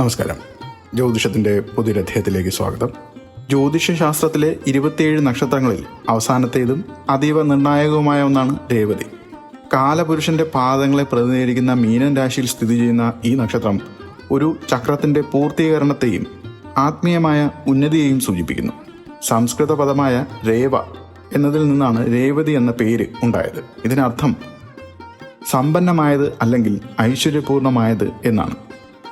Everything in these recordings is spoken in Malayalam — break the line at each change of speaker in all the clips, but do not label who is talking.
നമസ്കാരം. ജ്യോതിഷത്തിന്റെ പുതിയൊരധ്യായത്തിലേക്ക് സ്വാഗതം. ജ്യോതിഷശാസ്ത്രത്തിലെ ഇരുപത്തിയേഴ് നക്ഷത്രങ്ങളിൽ അവസാനത്തേതും അതീവ നിർണായകവുമായ ഒന്നാണ് രേവതി. കാലപുരുഷന്റെ പാദങ്ങളെ പ്രതിനിധീകരിക്കുന്ന മീനൻ രാശിയിൽ സ്ഥിതി ചെയ്യുന്ന ഈ നക്ഷത്രം ഒരു ചക്രത്തിന്റെ പൂർത്തീകരണത്തെയും ആത്മീയമായ ഉന്നതിയെയും സൂചിപ്പിക്കുന്നു. സംസ്കൃത പദമായ രേവ എന്നതിൽ നിന്നാണ് രേവതി എന്ന പേര് ഉണ്ടായത്. ഇതിനർത്ഥം സമ്പന്നമായത് അല്ലെങ്കിൽ ഐശ്വര്യപൂർണമായത് എന്നാണ്.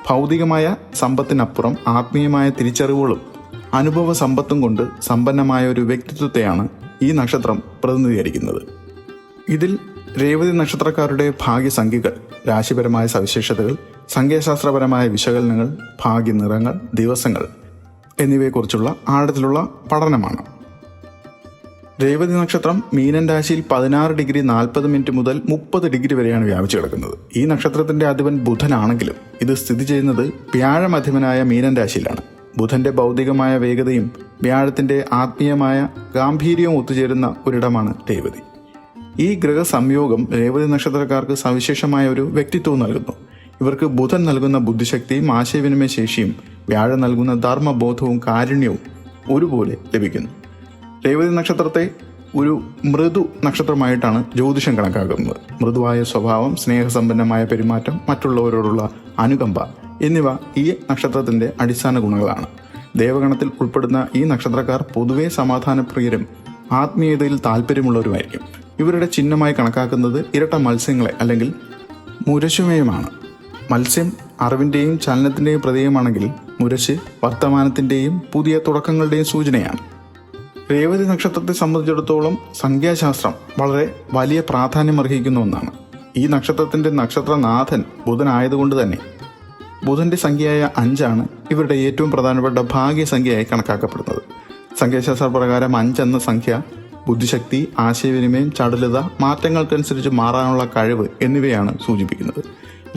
ഭൗതികമായ സമ്പത്തിനപ്പുറം ആത്മീയമായ തിരിച്ചറിവുകളും അനുഭവ സമ്പത്തും കൊണ്ട് സമ്പന്നമായ ഒരു വ്യക്തിത്വത്തെയാണ് ഈ നക്ഷത്രം പ്രതിനിധീകരിക്കുന്നത്. ഇതിൽ രേവതി നക്ഷത്രക്കാരുടെ ഭാഗ്യസംഖ്യകൾ രാശിപരമായ സവിശേഷതകൾ സംഖ്യാശാസ്ത്രപരമായ വിശകലനങ്ങൾ ഭാഗ്യനിറങ്ങൾ ദിവസങ്ങൾ എന്നിവയെക്കുറിച്ചുള്ള ആഴത്തിലുള്ള പഠനമാണ്. രേവതി നക്ഷത്രം മീനൻ രാശിയിൽ പതിനാറ് ഡിഗ്രി നാൽപ്പത് മിനിറ്റ് മുതൽ മുപ്പത് ഡിഗ്രി വരെയാണ് വ്യാപിച്ചു കിടക്കുന്നത്. ഈ നക്ഷത്രത്തിന്റെ അധിപൻ ബുധനാണെങ്കിലും ഇത് സ്ഥിതി ചെയ്യുന്നത് വ്യാഴമധിപനായ മീനൻ രാശിയിലാണ്. ബുധന്റെ ഭൗതികമായ വേഗതയും വ്യാഴത്തിന്റെ ആത്മീയമായ ഗാംഭീര്യവും ഒത്തുചേരുന്ന ഒരിടമാണ് രേവതി. ഈ ഗ്രഹ സംയോഗം രേവതി നക്ഷത്രക്കാർക്ക് സവിശേഷമായ ഒരു വ്യക്തിത്വം നൽകുന്നു. ഇവർക്ക് ബുധൻ നൽകുന്ന ബുദ്ധിശക്തിയും ആശയവിനിമയ ശേഷിയും വ്യാഴം നൽകുന്ന ധർമ്മബോധവും കാരുണ്യവും ഒരുപോലെ ലഭിക്കുന്നു. രേവതി നക്ഷത്രത്തെ ഒരു മൃദു നക്ഷത്രമായിട്ടാണ് ജ്യോതിഷം കണക്കാക്കുന്നത്. മൃദുവായ സ്വഭാവം സ്നേഹസമ്പന്നമായ പെരുമാറ്റം മറ്റുള്ളവരോടുള്ള അനുകമ്പ എന്നിവ ഈ നക്ഷത്രത്തിന്റെ അടിസ്ഥാന ഗുണങ്ങളാണ്. ദേവഗണത്തിൽ ഉൾപ്പെടുന്ന ഈ നക്ഷത്രക്കാർ പൊതുവെ സമാധാനപ്രിയരും ആത്മീയതയിൽ താല്പര്യമുള്ളവരുമായിരിക്കും. ഇവരുടെ ചിഹ്നമായി കണക്കാക്കുന്നത് ഇരട്ട മത്സ്യങ്ങളെ അല്ലെങ്കിൽ മുരശുമയമാണ്. മത്സ്യം അറിവിന്റെയും ചലനത്തിന്റെയും പ്രതീകമാണെങ്കിൽ മുരശ് വർത്തമാനത്തിന്റെയും പുതിയ തുടക്കങ്ങളുടെയും സൂചനയാണ്. രേവതി നക്ഷത്രത്തെ സംബന്ധിച്ചിടത്തോളം സംഖ്യാശാസ്ത്രം വളരെ വലിയ പ്രാധാന്യം അർഹിക്കുന്ന ഒന്നാണ്. ഈ നക്ഷത്രത്തിന്റെ നക്ഷത്രനാഥൻ ബുധനായതുകൊണ്ട് തന്നെ. ബുധന്റെ സംഖ്യയായ അഞ്ചാണ് ഇവരുടെ ഏറ്റവും പ്രധാനപ്പെട്ട ഭാഗ്യസംഖ്യയായി കണക്കാക്കപ്പെടുന്നത്. സംഖ്യാശാസ്ത്ര പ്രകാരം അഞ്ചെന്ന സംഖ്യ ബുദ്ധിശക്തി ആശയവിനിമയം ചടുലത മാറ്റങ്ങൾക്കനുസരിച്ച് മാറാനുള്ള കഴിവ് എന്നിവയാണ് സൂചിപ്പിക്കുന്നത്.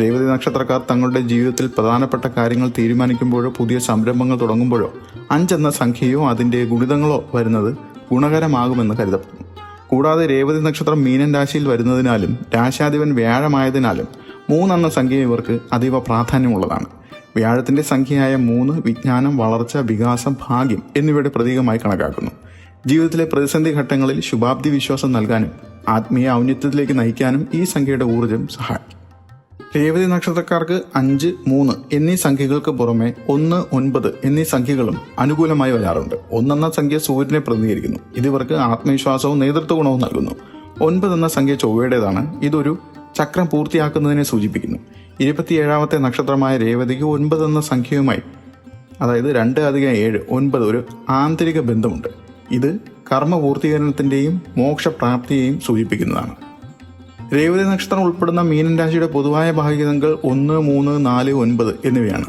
രേവതി നക്ഷത്രക്കാർ തങ്ങളുടെ ജീവിതത്തിൽ പ്രധാനപ്പെട്ട കാര്യങ്ങൾ തീരുമാനിക്കുമ്പോഴോ പുതിയ സംരംഭങ്ങൾ തുടങ്ങുമ്പോഴോ അഞ്ചെന്ന സംഖ്യയോ അതിന്റെ ഗുണിതങ്ങളോ വരുന്നത് ഗുണകരമാകുമെന്ന് കരുതപ്പെടുന്നു. കൂടാതെ രേവതി നക്ഷത്രം മീനൻ രാശിയിൽ വരുന്നതിനാലും രാശാധിപൻ വ്യാഴമായതിനാലും മൂന്നെന്ന സംഖ്യ ഇവർക്ക് അതീവ പ്രാധാന്യമുള്ളതാണ്. വ്യാഴത്തിന്റെ സംഖ്യയായ മൂന്ന് വിജ്ഞാനം വളർച്ച വികാസം ഭാഗ്യം എന്നിവയുടെ പ്രതീകമായി കണക്കാക്കുന്നു. ജീവിതത്തിലെ പ്രതിസന്ധി ഘട്ടങ്ങളിൽ ശുഭാപ്തി വിശ്വാസം നൽകാനും ആത്മീയ ഔന്നത്യത്തിലേക്ക് നയിക്കാനും ഈ സംഖ്യയുടെ ഊർജം സഹായിക്കും. രേവതി നക്ഷത്രക്കാർക്ക് അഞ്ച് മൂന്ന് എന്നീ സംഖ്യകൾക്ക് പുറമെ ഒന്ന് ഒൻപത് എന്നീ സംഖ്യകളും അനുകൂലമായി വരാറുണ്ട്. ഒന്നെന്ന സംഖ്യ സൂര്യനെ പ്രതിനിധീകരിക്കുന്നു. ഇത് ഇവർക്ക് ആത്മവിശ്വാസവും നേതൃത്വ ഗുണവും നൽകുന്നു. ഒൻപത് എന്ന സംഖ്യ ചൊവ്വയുടേതാണ്. ഇതൊരു ചക്രം പൂർത്തിയാക്കുന്നതിനെ സൂചിപ്പിക്കുന്നു. ഇരുപത്തിയേഴാമത്തെ നക്ഷത്രമായ രേവതിക്ക് ഒൻപത് എന്ന സംഖ്യയുമായി അതായത് രണ്ട് അധികം ഏഴ് ഒൻപത് ഒരു ആന്തരിക ബന്ധമുണ്ട്. ഇത് കർമ്മ പൂർത്തീകരണത്തിന്റെയും മോക്ഷപ്രാപ്തിയെയും സൂചിപ്പിക്കുന്നതാണ്. രേവതി നക്ഷത്രം ഉൾപ്പെടുന്ന മീനൻ രാശിയുടെ പൊതുവായ ഭാഗ്യതകൾ ഒന്ന് മൂന്ന് നാല് ഒൻപത് എന്നിവയാണ്.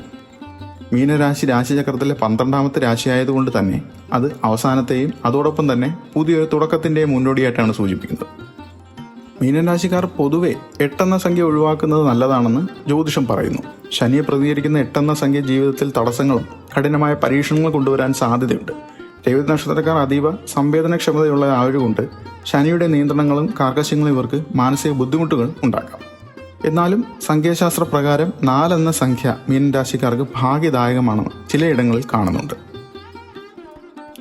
മീനരാശി രാശിചക്രത്തിലെ പന്ത്രണ്ടാമത്തെ രാശിയായതുകൊണ്ട് തന്നെ അത് അവസാനത്തെയും അതോടൊപ്പം തന്നെ പുതിയൊരു തുടക്കത്തിന്റെയും മുന്നോടിയായിട്ടാണ് സൂചിപ്പിക്കുന്നത്. മീനൻ രാശിക്കാർ പൊതുവെ എട്ടെന്ന സംഖ്യ ഒഴിവാക്കുന്നത് നല്ലതാണെന്ന് ജ്യോതിഷം പറയുന്നു. ശനിയെ പ്രതികരിക്കുന്ന എട്ടെന്ന സംഖ്യ ജീവിതത്തിൽ തടസ്സങ്ങളും കഠിനമായ പരീക്ഷണങ്ങളും കൊണ്ടുവരാൻ സാധ്യതയുണ്ട്. രേവതി നക്ഷത്രക്കാർ അതീവ സംവേദനക്ഷമതയുള്ള ആയതുകൊണ്ട് ശനിയുടെ നിയന്ത്രണങ്ങളും കാർക്കശ്യങ്ങളും ഇവർക്ക് മാനസിക ബുദ്ധിമുട്ടുകൾ ഉണ്ടാക്കാം. എന്നാലും സംഖ്യാശാസ്ത്ര പ്രകാരം നാലെന്ന സംഖ്യ മീനരാശിക്കാർക്ക് ഭാഗ്യദായകമാണെന്ന് ചിലയിടങ്ങളിൽ കാണുന്നുണ്ട്.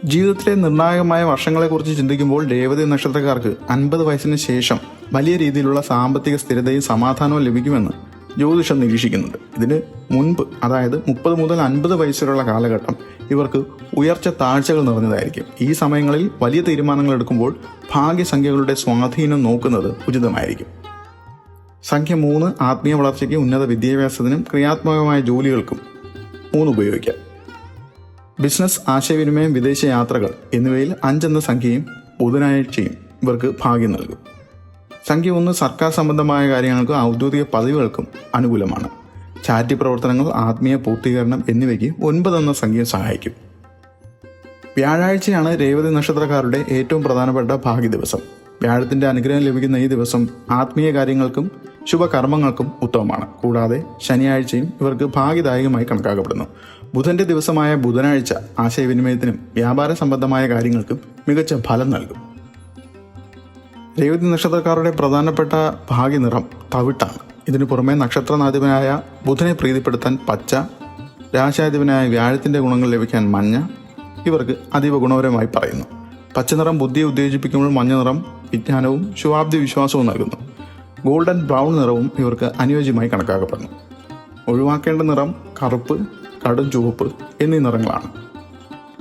ജീവിതത്തിലെ നിർണായകമായ വർഷങ്ങളെക്കുറിച്ച് ചിന്തിക്കുമ്പോൾ രേവതി നക്ഷത്രക്കാർക്ക് അൻപത് വയസ്സിന് ശേഷം വലിയ രീതിയിലുള്ള സാമ്പത്തിക സ്ഥിരതയും സമാധാനവും ലഭിക്കുമെന്ന് ജ്യോതിഷം നിരീക്ഷിക്കുന്നുണ്ട്. ഇതിന് മുൻപ് അതായത് മുപ്പത് മുതൽ അൻപത് വയസ്സിലുള്ള കാലഘട്ടം ഇവർക്ക് ഉയർച്ച താഴ്ചകൾ നിറഞ്ഞതായിരിക്കും. ഈ സമയങ്ങളിൽ വലിയ തീരുമാനങ്ങൾ എടുക്കുമ്പോൾ ഭാഗ്യസംഖ്യകളുടെ സ്വാധീനം നോക്കുന്നത് ഉചിതമായിരിക്കും. സംഖ്യ മൂന്ന് ആത്മീയ വളർച്ചയ്ക്ക് ഉന്നത വിദ്യാഭ്യാസത്തിനും ക്രിയാത്മകമായ ജോലികൾക്കും മൂന്ന് ഉപയോഗിക്കാം. ബിസിനസ് ആശയവിനിമയം വിദേശ യാത്രകൾ എന്നിവയിൽ അഞ്ചെന്ന സംഖ്യയും ബുധനാഴ്ചയും ഇവർക്ക് ഭാഗ്യം നൽകും. സംഖ്യ ഒന്ന് സർക്കാർ സംബന്ധമായ കാര്യങ്ങൾക്കും ഔദ്യോഗിക പദവികൾക്കും അനുകൂലമാണ്. ചാരിറ്റി പ്രവർത്തനങ്ങൾ ആത്മീയ പൂർത്തീകരണം എന്നിവയ്ക്ക് ഒൻപതെന്ന സംഖ്യ സഹായിക്കും. വ്യാഴാഴ്ചയാണ് രേവതി നക്ഷത്രക്കാരുടെ ഏറ്റവും പ്രധാനപ്പെട്ട ഭാഗ്യ ദിവസം. വ്യാഴത്തിന്റെ അനുഗ്രഹം ലഭിക്കുന്ന ഈ ദിവസം ആത്മീയ കാര്യങ്ങൾക്കും ശുഭകർമ്മങ്ങൾക്കും ഉത്തമമാണ്. കൂടാതെ ശനിയാഴ്ചയും ഇവർക്ക് ഭാഗ്യദായകമായി കണക്കാക്കപ്പെടുന്നു. ബുധന്റെ ദിവസമായ ബുധനാഴ്ച ആശയവിനിമയത്തിനും വ്യാപാര സംബന്ധമായ കാര്യങ്ങൾക്കും മികച്ച ഫലം നൽകും. രേവതി നക്ഷത്രക്കാരുടെ പ്രധാനപ്പെട്ട ഭാഗ്യനിറം തവിട്ടാണ്. ഇതിനു പുറമെ നക്ഷത്രനാധിപനായ ബുധനെ പ്രീതിപ്പെടുത്താൻ പച്ച രാശാധിപനായ വ്യാഴത്തിന്റെ ഗുണങ്ങൾ ലഭിക്കാൻ മഞ്ഞ ഇവർക്ക് അതീവ ഗുണപരമായി പറയുന്നു. പച്ചനിറം ബുദ്ധിയെ ഉത്തേജിപ്പിക്കുമ്പോൾ മഞ്ഞ നിറം വിജ്ഞാനവും ശുഭാബ്ദി വിശ്വാസവും നൽകുന്നു. ഗോൾഡൻ ബ്രൗൺ നിറവും ഇവർക്ക് അനുയോജ്യമായി കണക്കാക്കപ്പെടുന്നു. ഒഴിവാക്കേണ്ട നിറം കറുപ്പ് കടും ചുവപ്പ് എന്നീ നിറങ്ങളാണ്.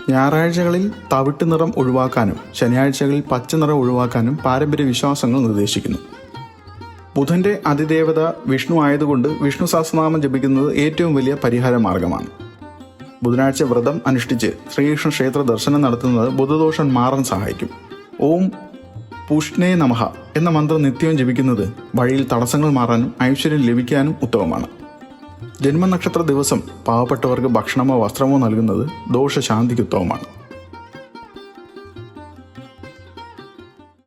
ഞായറാഴ്ചകളിൽ തവിട്ട് നിറം ഒഴിവാക്കാനും ശനിയാഴ്ചകളിൽ പച്ച നിറം ഒഴിവാക്കാനും പാരമ്പര്യ വിശ്വാസങ്ങൾ നിർദ്ദേശിക്കുന്നു. ബുധന്റെ അതിദേവത വിഷ്ണു ആയതുകൊണ്ട് വിഷ്ണു സഹസ്രനാമം ജപിക്കുന്നത് ഏറ്റവും വലിയ പരിഹാര മാർഗമാണ്. ബുധനാഴ്ച വ്രതം അനുഷ്ഠിച്ച് ശ്രീകൃഷ്ണ ക്ഷേത്ര ദർശനം നടത്തുന്നത് ബുധദോഷം മാറാൻ സഹായിക്കും. ഓം പുഷ്ണേ നമഹ എന്ന മന്ത്രം നിത്യവും ജപിക്കുന്നത് വഴിയിൽ തടസ്സങ്ങൾ മാറാനും ഐശ്വര്യം ലഭിക്കാനും ഉത്തമമാണ്. ജന്മനക്ഷത്ര ദിവസം പാവപ്പെട്ടവർക്ക് ഭക്ഷണമോ വസ്ത്രമോ നൽകുന്നത് ദോഷശാന്തിക്ക് ഉത്തമമാണ്